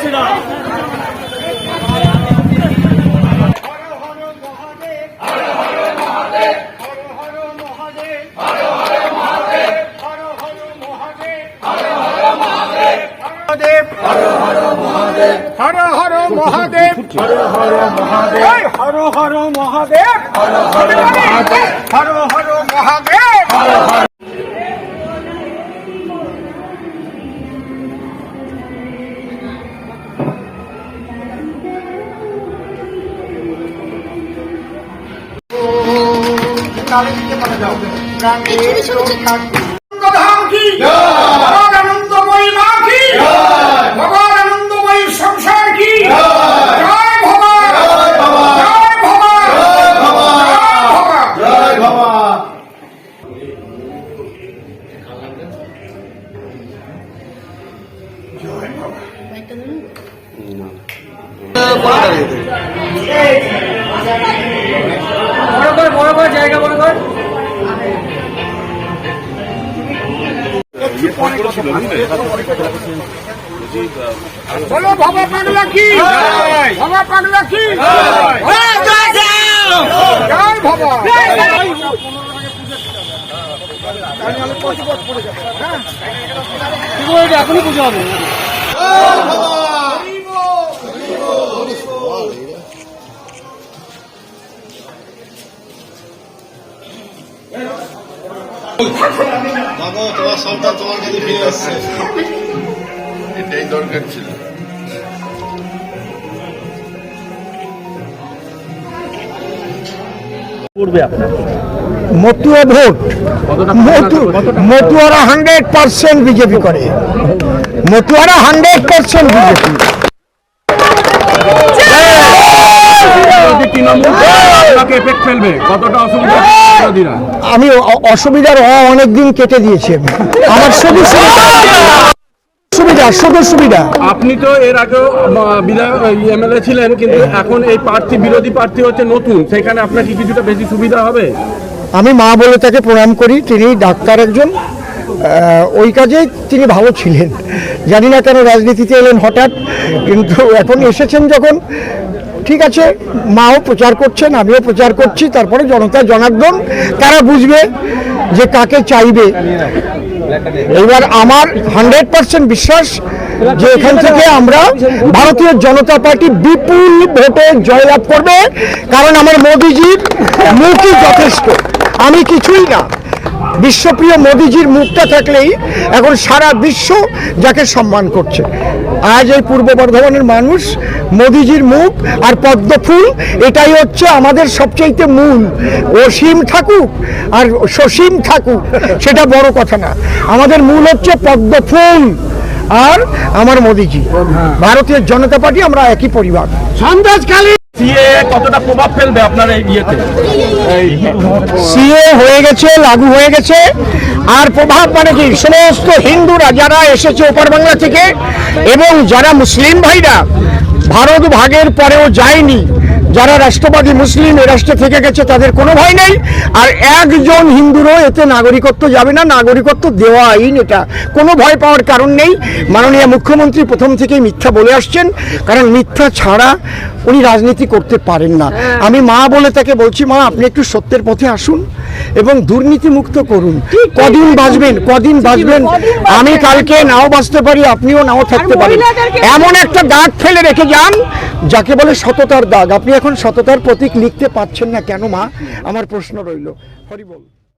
মহাদেব হর হর মহাদেব। হর হর মহাদেব। হর হর মহাদেব। হর হর মহাদেব। হর হর ধাম কি? ভগবান আনন্দময়ী মা কি? ভগবান আনন্দময়ী সংসার কি? জয়। ভগবান। জয় ভগবান জয় ভগবান বলো বাবা পাগলা কি? বাবা পাগলা কি? জয়। এখনই পুজো হবে। মাগো তোমার সন্তান তোমার কাছে ফিরে আসছে এটাই দরকার ছিল আপনার মতুয়া ভোট মতুয়ারা হান্ড্রেড পার্সেন্ট বিজেপি করে মতুয়ারা হান্ড্রেড পার্সেন্ট বিজেপি তৃণমূল আপনাকে এফেক্ট ফেলবে কতটা অসুবিধা আমি অসুবিধার অনেক দিন কেটে দিয়েছি আমি। আমার শুধু সুবিধা। শুধু সুবিধা। আপনি তো এর আগেও এমএলএ ছিলেন কিন্তু এখন এই প্রার্থী বিরোধী প্রার্থী হচ্ছে নতুন। সেখানে আপনার কি কিছুটা বেশি সুবিধা হবে? আমি মা বলে তাকে প্রণাম করি। তিনি ডাক্তার একজন। ওই কাজে তিনি ভালো ছিলেন। জানি না কেন রাজনীতিতে এলেন হঠাৎ, কিন্তু এখন এসেছেন যখন, ঠিক আছে, মাও প্রচার করছেন, আমিও প্রচার করছি, তারপরে জনতা জনার্দন, তারা বুঝবে যে কাকে চাইবে। এবার আমার হান্ড্রেড পার্সেন্ট বিশ্বাস যে এখান থেকে আমরা ভারতীয় জনতা পার্টি বিপুল ভোটে জয়লাভ করবে, কারণ আমার মোদিজির মুখই যথেষ্ট। আমি কিছুই না। বিশ্বপ্রিয় মোদিজির মুখটা থাকলেই এখন সারা বিশ্ব যাকে সম্মান করছে। আজ এই পূর্ব বর্ধমানের মানুষ মোদিজির মুখ আর পদ্ম ফুল এটাই হচ্ছে আমাদের সবচাইতে মূল। অসীম থাকুক আর সসীম থাকুক সেটা বড় কথা না। আমাদের মূল হচ্ছে পদ্ম ফুল আর আমার মোদিজি। ভারতীয় জনতা পার্টি আমরা একই পরিবার। সন্দেশখালী সিএ কতটা প্রভাব ফেলবে আপনার এই ইয়েতে? সিএ হয়ে গেছে, লাগু হয়ে গেছে। আর প্রভাব মানে কি? সমস্ত হিন্দুরা যারা এসেছে ওপার বাংলা থেকে এবং যারা মুসলিম ভাইরা, ভারত ভাগের পরেও যায়নি যারা রাষ্ট্রবাদী মুসলিম এ রাষ্ট্রে থেকে গেছে তাদের কোনো ভয় নেই। আর একজন হিন্দুরও এতে নাগরিকত্ব যাবে না নাগরিকত্ব দেওয়া আইন এটা। কোনো ভয় পাওয়ার কারণ নেই। মাননীয় মুখ্যমন্ত্রী প্রথম থেকেই মিথ্যা বলে আসছেন কারণ মিথ্যা ছাড়া উনি রাজনীতি করতে পারেন না। আমি মা বলে তাকে বলছি মা আপনি একটু সত্যের পথে আসুন। এবং দুর্নীতিমুক্ত করুন। কদিন বাঁচবেন কদিন বাঁচবেন? আমি কালকে নাও বাঁচতে পারি আপনিও নাও থাকতে পারেন। এমন একটা দাগ ফেলে রেখে যান যাকে বলে সততার দাগ। আপনি এখন সততার প্রতীক লিখতে পাচ্ছেন না কেন মা? আমার প্রশ্ন রইল। হরি বল।